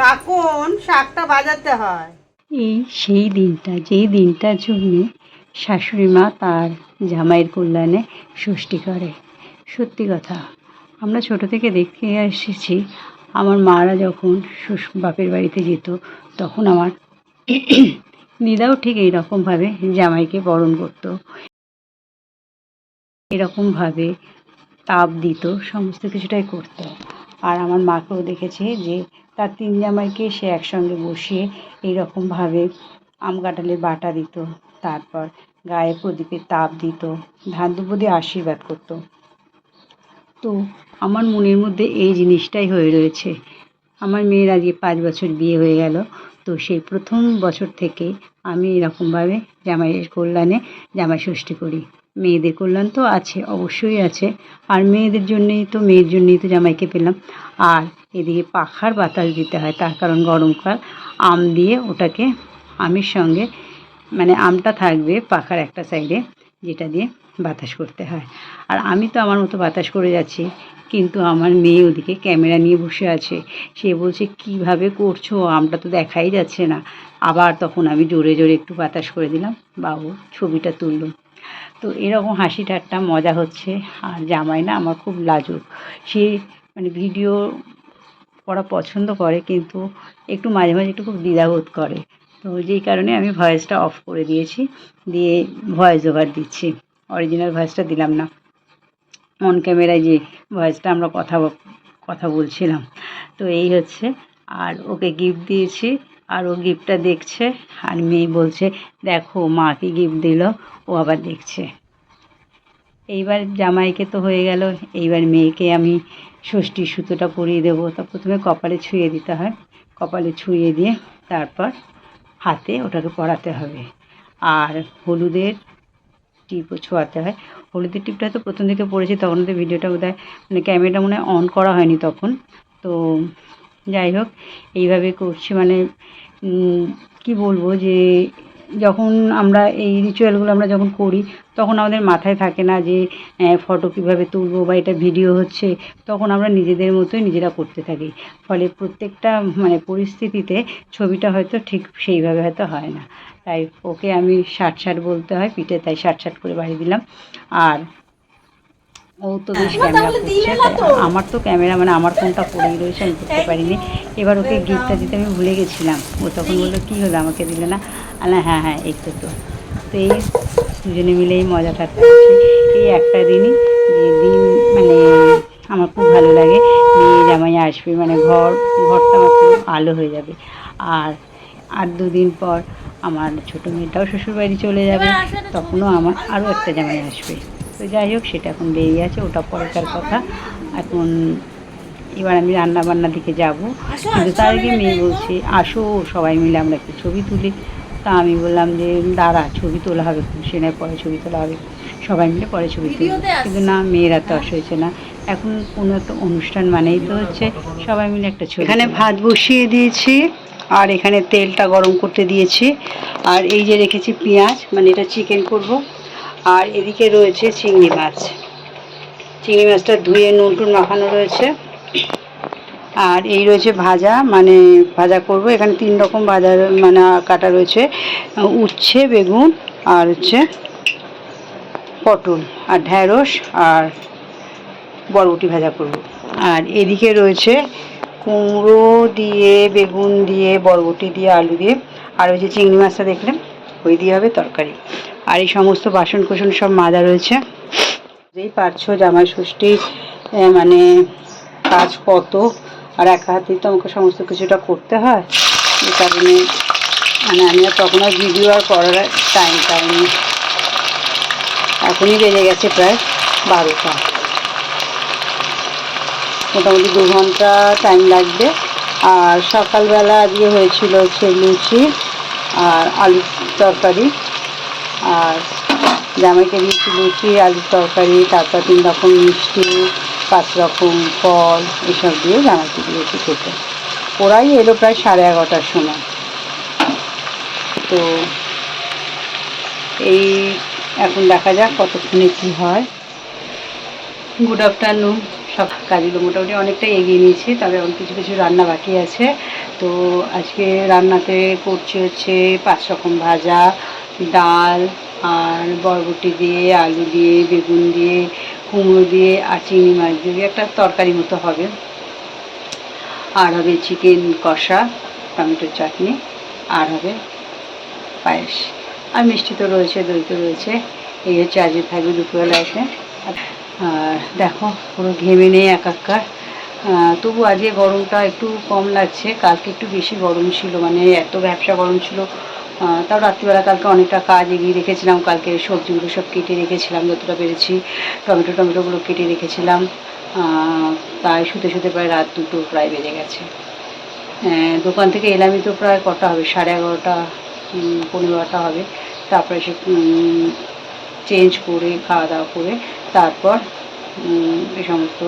কাকুন, শাকটা বাজাতে হয়। এই সেই দিনটা, যেই দিনটার জন্যে শাশুড়ি মা তার জামাইয়ের কল্যাণে ষষ্ঠী করে। সত্যি কথা, আমরা ছোট থেকে দেখে এসেছি, আমার মারা যখন বাপের বাড়িতে যেত, তখন আমার দিদাও ঠিক এইরকমভাবে জামাইকে বরণ করতো। এরকমভাবে তাপ দিত, সমস্ত কিছুটাই করতো। আর আমার মাকেও দেখেছি যে তার তিন জামাইকে সে একসঙ্গে বসিয়ে এইরকমভাবে আম কাঁঠালের বাটা দিত, তারপর গায়ে প্রদীপের তাপ দিত, ধান দুব্ব দিয়ে আশীর্বাদ করতো। তো আমার মনের মধ্যে এই জিনিসটাই হয়ে রয়েছে। আমার মেয়ের আজকে পাঁচ বছর বিয়ে হয়ে গেল, তো সেই প্রথম বছর থেকে আমি এরকমভাবে জামাইয়ের কল্যাণে জামাই ষষ্ঠী করি। মেয়েদের কল্যাণ তো আছে, অবশ্যই আছে। আর মেয়েদের জন্যেই তো, মেয়ের জন্যেই তো জামাইকে পেলাম। আর এদিকে পাখার বাতাস দিতে হয়, তার কারণ গরমকাল আম দিয়ে ওটাকে আমের সঙ্গে মানে আমটা থাকবে পাখার একটা সাইডে যেটা দিয়ে বাতাস করতে হয়। আর আমি তো আমার মতো বাতাস করে যাচ্ছি, কিন্তু আমার মেয়ে ওদিকে ক্যামেরা নিয়ে বসে আছে। সে বলছে, কীভাবে করছ? আমটা তো দেখাই যাচ্ছে না। আবার তখন আমি জোরে জোরে একটু বাতাস করে দিলাম, বাবু ছবিটা তুললো। তো এরকম হাসি ঠাট্টা, মজা হচ্ছে। আর জামাই না আমার খুব লাজুক। সে মানে ভিডিও করা পছন্দ করে, কিন্তু একটু মাঝে মাঝে একটু খুব দ্বিধাবোধ করে। তো যেই কারণে আমি ভয়েসটা অফ করে দিয়েছি, দিয়ে ভয়েস ওভার দিচ্ছি। অরিজিনাল ভয়েসটা দিলাম না। অন ক্যামেরায় যে ভয়েসটা আমরা কথা কথা বলছিলাম। তো এই হচ্ছে। আর ওকে গিফট দিয়েছি আর ও গিফটটা দেখছে আর মেয়ে বলছে, দেখো মা কি গিফট দিল, ও আবার দেখছে। এইবার জামাইকে তো হয়ে গেল, এইবার মেয়েকে আমি ষষ্ঠী সুতোটা পরিয়ে দেবো। তা প্রথমে কপালে ছুঁয়ে দিতে হয়, কপালে ছুঁয়ে দিয়ে তারপর হাতে ওটাকে পরাতে হবে। আর হলুদের টিপও ছোঁয়াতে হয়। হলুদের টিপটা তো প্রথম দিকে পড়েছি, তখন তো ভিডিওটা বোধ মানে ক্যামেরাটা মনে হয় অন করা হয়নি তখন। তো যাই হোক, এইভাবে করছি। মানে কি বলব যে, যখন আমরা এই রিচুয়ালগুলো আমরা যখন করি, তখন আমাদের মাথায় থাকে না যে ফটো কীভাবে তুলবো বা এটা ভিডিও হচ্ছে, তখন আমরা নিজেদের মতোই নিজেরা করতে থাকি। ফলে প্রত্যেকটা মানে পরিস্থিতিতে ছবিটা হয়তো ঠিক সেইভাবে হয়তো হয় না। তাই ওকে আমি ষাট ষাট বলতে হয়, পিঠে তাই ষাট ষাট করে বাড়িয়ে দিলাম। আর ও তো বেশ ক্যামেরা করছে। আমার তো ক্যামেরা মানে আমার ফোনটা পড়েই রয়েছে আমি করতে পারিনি। এবার ওকে গিফটটা দিতে আমি ভুলে গেছিলাম। ও তখন বলল কী হলো? আমাকে দিলে না? আলা হ্যাঁ হ্যাঁ এই তো তো। তো এই দুজনে মিলে এই মজা ঠাট্টা করছি এই একটা দিনই যে দিন মানে আমার খুব ভালো লাগে। মেয়ে জামাই আসবে মানে ঘর ঘরটা আমার খুব আলো হয়ে যাবে। আর আর দুদিন পর আমার ছোটো মেয়েটাও শ্বশুরবাড়ি চলে যাবে। তখনও আমার আরও একটা জামাই আসবে। তো যাই হোক সেটা এখন বেরিয়ে আছে ওটা পরেকার কথা। এখন এবার আমি রান্না বান্নার দিকে যাব। কিন্তু তার আগে মেয়ে বলছে আসো সবাই মিলে আমরা একটু ছবি তুলি। তা আমি বললাম যে দাঁড়া ছবি তোলা হবে সে নয় পরে ছবি তোলা হবে। সবাই মিলে পরে ছবি তুলি। কিন্তু না মেয়েরা তো আসা হয়েছে না। এখন কোনো একটা অনুষ্ঠান মানেই তো হচ্ছে সবাই মিলে একটা ছবি এখানে ভাত বসিয়ে দিয়েছি আর এখানে তেলটা গরম করতে দিয়েছি। আর এই যে রেখেছি পেঁয়াজ মানে এটা চিকেন করব। আর এদিকে রয়েছে চিংড়ি মাছ। চিংড়ি মাছটা ধুয়ে নুন টুন মাখানো রয়েছে। আর এই রয়েছে ভাজা মানে ভাজা করব। এখানে তিন রকম ভাজা মানে কাটা রয়েছে। উচ্ছে, বেগুন আর হচ্ছে পটল আর ঢ্যাঁড়স আর বরবটি ভাজা করব। আর এদিকে রয়েছে কুমড়ো দিয়ে, বেগুন দিয়ে, বরবটি দিয়ে, আলু দিয়ে। আর ওই যে চিংড়ি মাছটা দেখলেন? ওই দিয়ে হবে তরকারি। আর এই সমস্ত বাসন কোসন সব মাজা রয়েছে। যেই পারছ জামাই ষষ্ঠী মানে কাজ কত, আর একা হাতেই তো আমাকে সমস্ত কিছুটা করতে হয়। এই কারণে মানে আমি আর তখন আর ভিডিও আর করার টাইম পাইনি এখনই বেজে গেছে প্রায় বারোটা। মোটামুটি দু ঘণ্টা টাইম লাগবে। আর সকালবেলা আজকে হয়েছিল হচ্ছে লুচি আর আলুর তরকারি। আর জামাইকে দিয়েছি লুচি, আলুর তরকারি, তারপর তিন রকম মিষ্টি, পাঁচ রকম ফল, এসব দিয়ে জামাইকে দিয়েছি খেতে। ওরাই এলো প্রায় সাড়ে এগারোটার সময়। তো এই এখন দেখা যাক কতক্ষণে কী হয়। গুড আফটারনুন সব কাজগুলো মোটামুটি অনেকটাই এগিয়ে নিয়েছি, তবে এখন কিছু কিছু রান্না বাকি আছে। তো আজকে রান্নাতে করছি হচ্ছে পাঁচ রকম ভাজা, ডাল আর বরবটি দিয়ে, আলু দিয়ে, বেগুন দিয়ে, কুমড়ো দিয়ে আর চিংড়ি মাছ দিয়ে একটা তরকারি মতো হবে। আর হবে চিকেন কষা টমেটোর চাটনি, আর হবে পায়েস। আর মিষ্টি তো রয়েছে, দই তো রয়েছে। এই হচ্ছে আজকে থাকবে দুপুরবেলা এসে। আর দেখো পুরো ঘেমে নেই একাকার। তবু আজকে গরমটা একটু কম লাগছে। কালকে একটু বেশি গরম ছিল মানে এত ব্যবসা গরম ছিল। তাও রাত্রিবেলা কালকে অনেকটা কাজ এগিয়ে রেখেছিলাম। কালকে সবজিগুলো সব কেটে রেখেছিলাম যতটা পেরেছি। টমেটো টমেটোগুলো কেটে রেখেছিলাম। তাই শুতে শুতে প্রায় রাত দুটো প্রায় বেজে গেছে। দোকান থেকে এলামই তো প্রায় কটা হবে? সাড়ে এগারোটা উম, পনেরো বারোটা হবে। তারপরে সে চেঞ্জ করে খাওয়া দাওয়া করে তারপর এই সমস্ত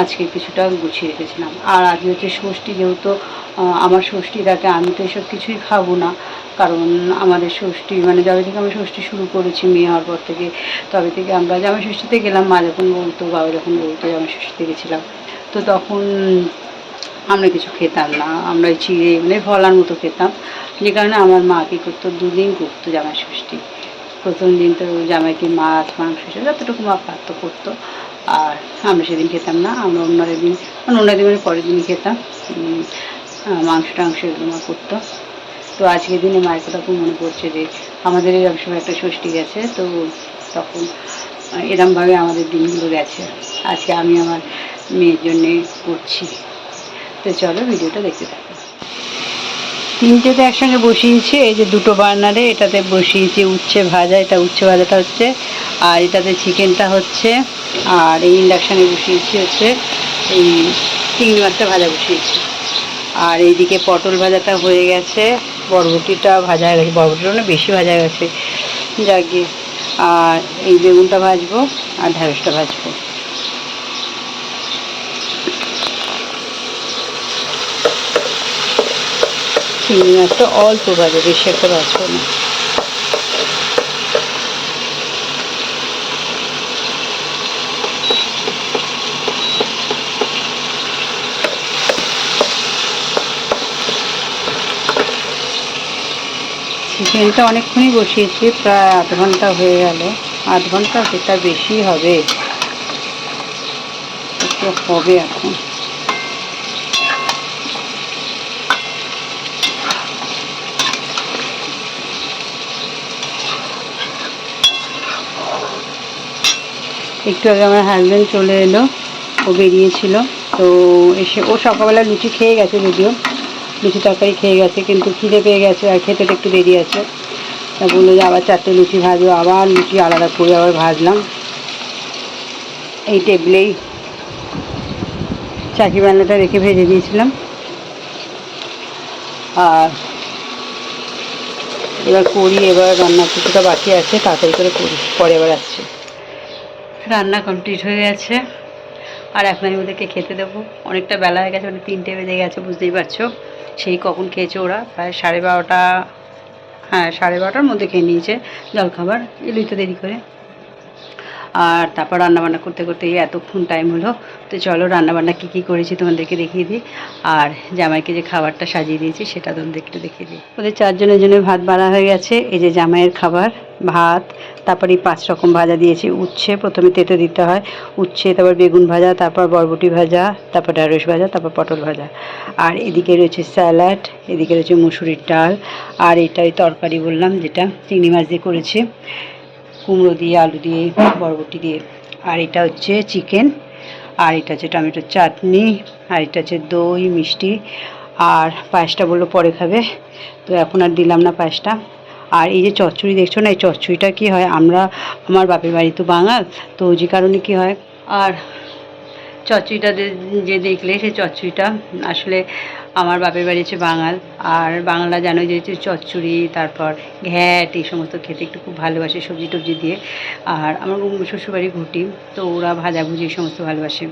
আজকে কিছুটা গুছিয়ে রেখেছিলাম। আর আজ হচ্ছে ষষ্ঠী, যেহেতু আমার ষষ্ঠী থাকে আমি তো এসব কিছুই খাব না। কারণ আমাদের ষষ্ঠী মানে যবে থেকে আমি ষষ্ঠী শুরু করেছি, মেয়ে হওয়ার পর থেকে, তবে থেকে আমরা জামাই ষষ্ঠীতে গেলাম, মা যখন বলতো, বাবা যখন বলতো জামাই ষষ্ঠীতে গেছিলাম, তো তখন আমরা কিছু খেতাম না। আমরা চিড়ে মানে ফলার মতো খেতাম। যে কারণে আমার মা কী করতো, দুদিন করতো জামাই ষষ্ঠী। প্রথম দিন তো জামাইকে মাছ, মাংস সে যতটুকু মা পারতো করতো। আর আমরা সেদিন খেতাম না, আমরা অন্য দিন মানে অন্য দিনের পরের দিন খেতাম। মাংস টাংস এগুলো মা করতো। তো আজকের দিনে মায়ের কথা খুব মনে পড়ছে যে আমাদের এরকম সময় একটা ষষ্ঠী গেছে, তো তখন এরমভাবে আমাদের দিনগুলো গেছে। আজকে আমি আমার মেয়ের জন্যে করছি। তো চলো, ভিডিওটা দেখতে থাকো। তিনটেতে একসঙ্গে বসিয়েছি, এই যে দুটো বার্নারে, এটাতে বসিয়েছি উচ্ছে ভাজা, এটা উচ্ছে ভাজাটা হচ্ছে, আর এটাতে চিকেনটা হচ্ছে, আর এই ইন্ডাকশানে বসিয়েছি হচ্ছে এই চিংড়ি মাছটা ভাজা বসিয়েছি। আর এইদিকে পটল ভাজাটা হয়ে গেছে, বরবটিটা ভাজা হয়ে গেছে, বরবটিটা না বেশি ভাজা হয়ে গেছে। যাকে আর এই বেগুনটা ভাজবো, আর ঢ্যাঁড়সটা ভাজবো। চিংড়ি মাছটা অল্প ভাজা, বেশি একটা ভাজবো না। চিকেনটা অনেকক্ষণই বসিয়েছি, প্রায় আধ ঘণ্টা হয়ে গেল। আধ ঘণ্টা সেটা বেশি হবে। একটু হবে এখন। একটু আগে আমার হাজব্যান্ড চলে এলো, ও বেরিয়েছিল, তো এসে, ও সকালবেলা লুচি খেয়ে গেছে যদিও, লুচি তরকারি খেয়ে গেছে, কিন্তু খিদে পেয়ে গেছে, আর খেতে একটু দেরি আছে। তা বলল যে আবার চারটে লুচি ভাজবো, আবার লুচি আলাদা করে আবার ভাজলাম। এই টেবিলেই চাকি বান্নাটা রেখে ভেজে দিয়েছিলাম। আর এবার করি, এবার রান্না কিছুটা বাকি আছে, তাড়াতাড়ি করে করি, পরে এবার আসছি। রান্না কমপ্লিট হয়ে গেছে। আর এখন আমি ওদেরকে খেতে দেবো। অনেকটা বেলা হয়ে গেছে মানে তিনটে বেজে গেছে, বুঝতেই পারছ। সেই কখন খেয়েছে ওরা? প্রায় সাড়ে বারোটা হ্যাঁ সাড়ে বারোটার মধ্যে খেয়ে নিয়েছে। জলখাবার, এলুই তো দেরি করে। আর তারপর রান্নাবান্না করতে করতে এতক্ষণ টাইম হলো। তো চলো রান্নাবান্না কী কী করেছি তোমাদেরকে দেখিয়ে দিই। আর জামাইকে যে খাবারটা সাজিয়ে দিয়েছি সেটা তোমাদের একটু দেখিয়ে দিই। ওদের চারজনের জন্য ভাত বাড়া হয়ে গেছে। এই যে জামাইয়ের খাবার, ভাত, তারপরে পাঁচ রকম ভাজা দিয়েছি। উচ্ছে প্রথমে তেতে দিতে হয়। উচ্ছে, তারপর বেগুন ভাজা, তারপর বরবটি ভাজা, তারপর ঢ্যাঁড়স ভাজা, তারপর পটল ভাজা। আর এদিকে রয়েছে স্যালাড, এদিকে রয়েছে মুসুরির ডাল। আর এটা ওই তরকারি বললাম, যেটা চিংড়ি মাছ দিয়ে করেছি। কুমড়ো দিয়ে, আলু দিয়ে, বরবটি দিয়ে। আর এটা হচ্ছে চিকেন, আর এটা হচ্ছে টমেটোর চাটনি, আর এটা হচ্ছে দই, মিষ্টি। আর পায়েসটা বলল পরে খাবে, তো এখন আর দিলাম না পায়েসটা। আর এই যে চচ্চড়ি দেখছ না, এই চচ্চড়িটা কি হয়? আমরা, আমার বাপের বাড়ি তো বাঙাল, তো যে কারণে কি হয়? আর চচ্চড়িটা যে- দেখলে সেই চচ্চড়িটা আসলে আমার বাপের বাড়ি হচ্ছে বাঙাল। আর বাংলা জানো যে হচ্ছে চচ্চড়ি, তারপর ঘ্যাট, এই সমস্ত খেতে একটু খুব ভালোবাসে সবজি টবজি দিয়ে। আর আমার শ্বশুরবাড়ি ঘুটি, তো ওরা ভাজাভুজি এই সমস্ত ভালোবাসে।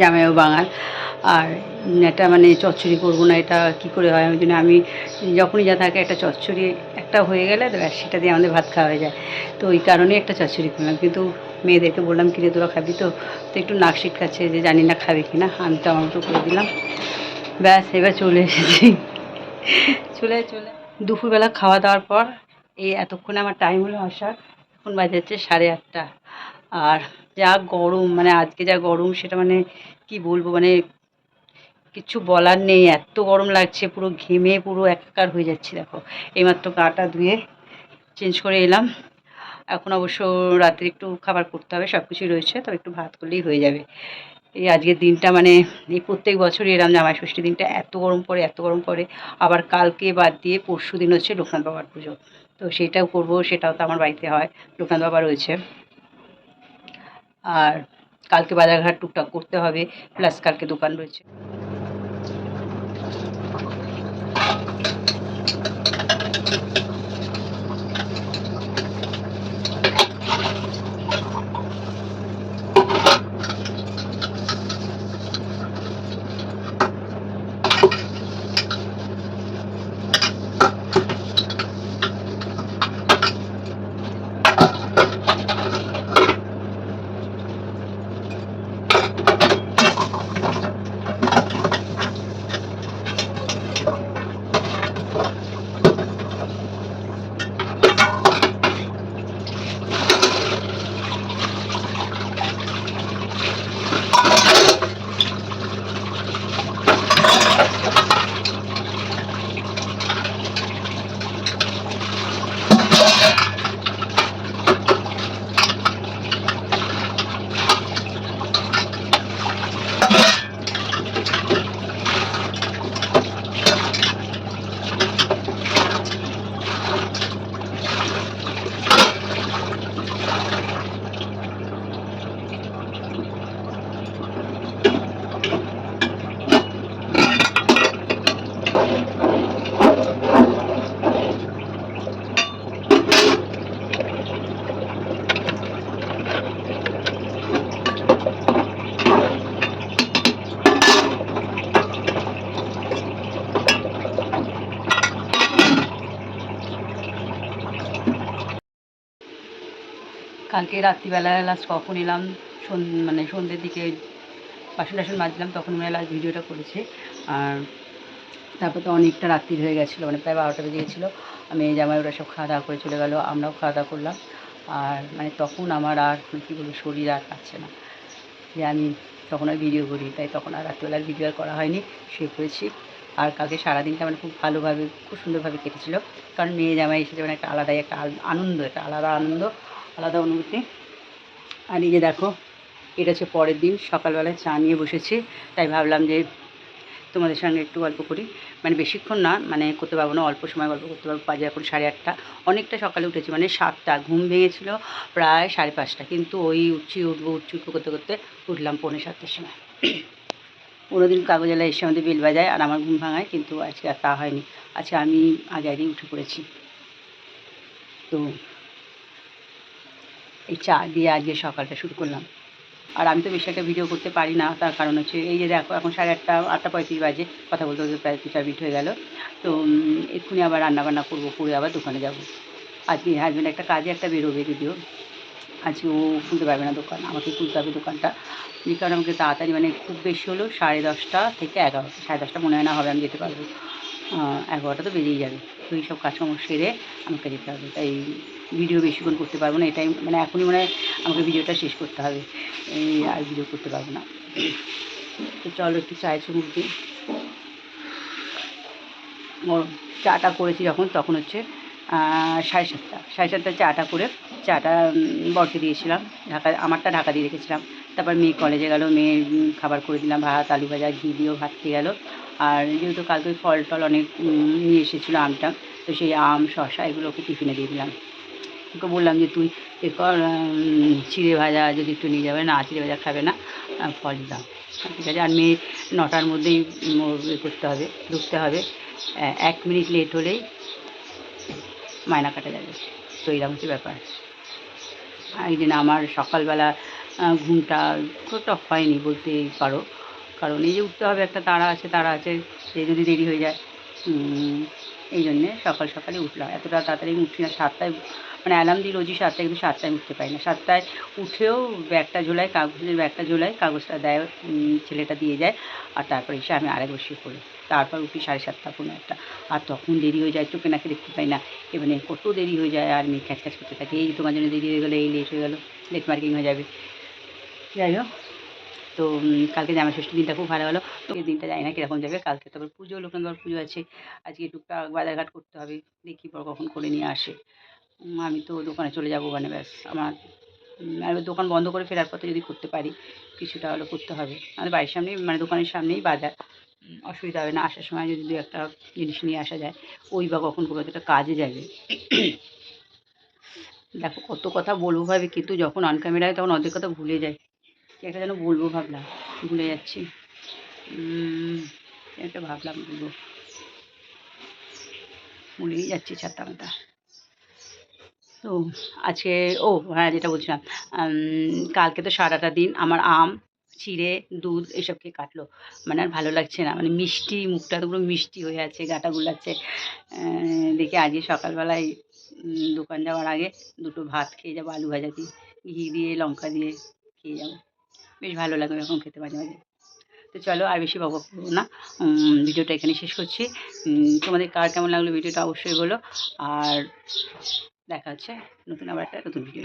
জামাইও বাঙাল। আর এটা মানে চচ্চড়ি করব না, এটা কি করে হয় ওই জন্য আমি যখনই যা থাকে একটা চচ্চড়ি, একটা হয়ে গেলে সেটা দিয়ে আমাদের ভাত খাওয়া হয়ে যায়। তো ওই কারণেই একটা চচ্চড়ি করলাম। কিন্তু মেয়েদেরকে বললাম, কিরে, তোরা খাবি তো? তো একটু নাক খাচ্ছে যে, জানি না খাবে কি না। আমি তো আমার মতো করে দিলাম। ব্যাস, এবার চলে এসেছি। চলে চলে। দুপুরবেলা খাওয়া দাওয়ার পর এই এতক্ষণে আমার টাইম হলো আসার। এখন বাজে হচ্ছে সাড়ে আটটা। আর যা গরম মানে আজকে যা গরম, সেটা মানে কি বলব মানে কিচ্ছু বলার নেই। এত গরম লাগছে, পুরো ঘেমে, পুরো একাকার হয়ে যাচ্ছে, দেখো। এইমাত্র গাটা ধুয়ে চেঞ্জ করে এলাম। এখন অবশ্য রাত্রে একটু খাবার করতে হবে সব কিছুই রয়েছে, তবে একটু ভাত করলেই হয়ে যাবে। এই আজকের দিনটা মানে এই প্রত্যেক বছরই এরম জামাই ষষ্ঠী দিনটা এত গরম পড়ে, এত গরম পড়ে। আবার কালকে বাদ দিয়ে পরশু দিন হচ্ছে লোকনাথ বাবার পুজো। তো সেটাও করব, সেটাও তো আমার বাড়িতে হয়। লোকনাথ বাবা রয়েছে। আর কালকে বাজারঘাট টুকটাক করতে হবে, প্লাস কালকে দোকান রয়েছে। you কালকে রাত্রিবেলা লাস্ট কখন এলাম মানে সন্ধ্যের দিকে বাসন টাসন মাজলাম, তখন মানে লাস্ট ভিডিওটা করেছি। আর তারপর তো অনেকটা রাত্রি হয়ে গেছিল মানে প্রায় বারোটা বেজে গেছিল। আমি জামাই ওরা সব খাওয়া দাওয়া করে চলে গেলো, আমরাও খাওয়া দাওয়া করলাম। আর মানে তখন আমার আর কী বলব, শরীর আর পাচ্ছে না। যে আমি তখন আর ভিডিও করি তাই তখন আর রাত্রিবেলার ভিডিও আর করা হয়নি, শুয়ে পড়েছি। আর কালকে সারাদিনটা মানে খুব ভালোভাবে, খুব সুন্দরভাবে কেটেছিল। কারণ মেয়ে জামাই এসেছে মানে একটা আলাদাই একটা আনন্দ, একটা আলাদা আনন্দ। আলাদা অনুভূতি। আর এই যে দেখো, এটা হচ্ছে পরের দিন, সকালবেলায় চা নিয়ে বসেছি। তাই ভাবলাম যে তোমাদের সঙ্গে একটু গল্প করি। মানে বেশিক্ষণ না মানে করতে পারব না, অল্প সময় গল্প করতে পারব, বাজে এখন সাড়ে আটটা। অনেকটা সকালে উঠেছি মানে সাতটা, ঘুম ভেঙেছিল প্রায় সাড়ে পাঁচটা। কিন্তু ওই উঠছি, উঠবো উঠছি উঠবো করতে করতে উঠলাম পৌনে সাতটার সময়। কোনোদিন কাগজালা এসে আমাদের বেল বাজায় আর আমার ঘুম ভাঙায়, কিন্তু আজকে আর তা হয়নি। আজকে আমি আগে আগেই উঠে পড়েছি। তো এই চা দিয়ে আজকে সকালটা শুরু করলাম। আর আমি তো বেশি একটা ভিডিও করতে পারি না, তার কারণ হচ্ছে এই যে দেখো, এখন সাড়ে আটটা আটটা পঁয়ত্রিশ বাজে, কথা বলতে বলতে প্রায় দু চার মিনিট হয়ে গেল। তো এক্ষুনি আবার রান্নাবান্না করব, করে আবার দোকানে যাব। আজকে হাজব্যান্ড একটা কাজে একটা বেরোবে যদিও। আজকে ও খুলতে পারবে না দোকান, আমাকে খুলতে হবে দোকানটা। যে কারণে আমাকে তাড়াতাড়ি মানে খুব বেশি হলো, সাড়ে দশটা থেকে এগারোটা সাড়ে দশটা মনে হয় না হবে, আমি যেতে পারব। এগারোটা তো বেজেই যাবে। তো এই সব কাজকর্ম সেরে আমাকে যেতে হবে। তাই ভিডিও বেশিক্ষণ করতে পারব না, এটাই মানে এখনই মানে আমাকে ভিডিওটা শেষ করতে হবে। এই আর ভিডিও করতে পারব না। তো চলো একটু চায় চুমুক দিই। চাটা করেছি যখন, তখন হচ্ছে সাড়ে সাতটা। সাড়ে সাতটায় চাটা করে, চাটা বরকে দিয়েছিলাম। ঢাকা, আমারটা ঢাকা দিয়ে রেখেছিলাম। তারপর মেয়ে কলেজে গেল, মেয়ে খাবার করে দিলাম, ভাত, আলু ভাজা, ঘি দিয়েও ভাত খেয়ে গেলো। আর যেহেতু কালকে ফল টল অনেক নিয়ে এসেছিল আমটা, তো সেই আম শশা এগুলো ওকে টিফিনে দিয়ে দিলাম। ওকে বললাম যে, তুই এ কর চিড়ে ভাজা যদি একটু নিয়ে যাবে, না চিড়ে ভাজা খাবে না ফল দাও। ঠিক আছে, আর মেয়ে নটার মধ্যেই এ করতে হবে, ঢুকতে হবে। এক মিনিট লেট হলেই মায়না কাটা যাবে। তো এরকম হচ্ছে ব্যাপার। একদিন আমার সকালবেলা ঘুমটা খুব হয়নি বলতেই পারো। কারণ এই যে উঠতে হবে, একটা তারা আছে তারা আছে, সে যদি দেরি হয়ে যায় এই জন্যে সকাল সকালে উঠলাম। এতটা তাড়াতাড়ি উঠি না, সাতটায় মানে অ্যালার্ম দিই রোজই সাতটায়, কিন্তু সাতটায় উঠতে পারি না। সাতটায় উঠেও ব্যাগটা ঝোলাই কাগজের ব্যাগটা ঝোলাই কাগজটা দেয় ছেলেটা দিয়ে যায়, আর তারপরে এসে আমি আরেক বসে পড়ি। তারপর উঠি সাড়ে সাতটা পনেরো একটা আর তখন দেরি হয়ে যায়, চোখে নাকি দেখতে পাই না। এবারে কত দেরি হয়ে যায়, আর মেয়ে খ্যাচ খ্যাচ করতে থাকে। এই তোমার জন্য দেরি হয়ে গেলো, এই লেট হয়ে গেলো লেট মার্কিং হয়ে যাবে। যাই হোক। তো কালকে জামা ষষ্ঠী দিনটা খুব ভালো হলো। তো এই দিনটা জানি না কীরকম যাবে। কালকে তারপর পুজো, লোকনাথ পুজো আছে। আজকে টুকটাক বাজারঘাট করতে হবে। দেখি পর কখন করে নিয়ে আসে। আমি তো দোকানে চলে যাব মানে ব্যাস। আমার আর দোকান বন্ধ করে ফেরার পথে যদি করতে পারি, কিছুটা হলো করতে হবে। আমাদের বাড়ির সামনেই মানে দোকানের সামনেই বাজার। অসুবিধা হবে না। আসার সময় যদি দু একটা জিনিস নিয়ে আসা যায়, ওই বা কখন কোনো একটা কাজে যাবে। দেখো, কত কথা বলব ভাবে, কিন্তু যখন অন ক্যামেরা হয়, তখন অর্ধেক কথা ভুলে যাই। একটা যেন বলব ভাবলাম, ভুলে যাচ্ছি। একটা ভাবলাম বলব। ভুলেই যাচ্ছি ছাতা মাতা তো আজকে, ও হ্যাঁ যেটা বলছিলাম কালকে তো সারাটা দিন আমার আম, চিড়ে, দুধ এসব খেয়ে কাটলো। মানে আর ভালো লাগছে না মানে মিষ্টি, মুখটা তো পুরো মিষ্টি হয়ে আছে, গাটা গুলাচ্ছে। দেখি আজকে সকালবেলায় দোকান যাওয়ার আগে দুটো ভাত খেয়ে যাব, আলু ভাজা দিয়ে, ঘি দিয়ে, লঙ্কা দিয়ে খেয়ে যাব। বেশ ভালো লাগে এরকম খেতে মাঝে মাঝে। তো চলো আর বেশি বক না। ভিডিওটা এখানে শেষ করছি। তোমাদের কার কেমন লাগল ভিডিওটা অবশ্যই বলো। আর দেখা হচ্ছে নতুন আবার একটা নতুন ভিডিও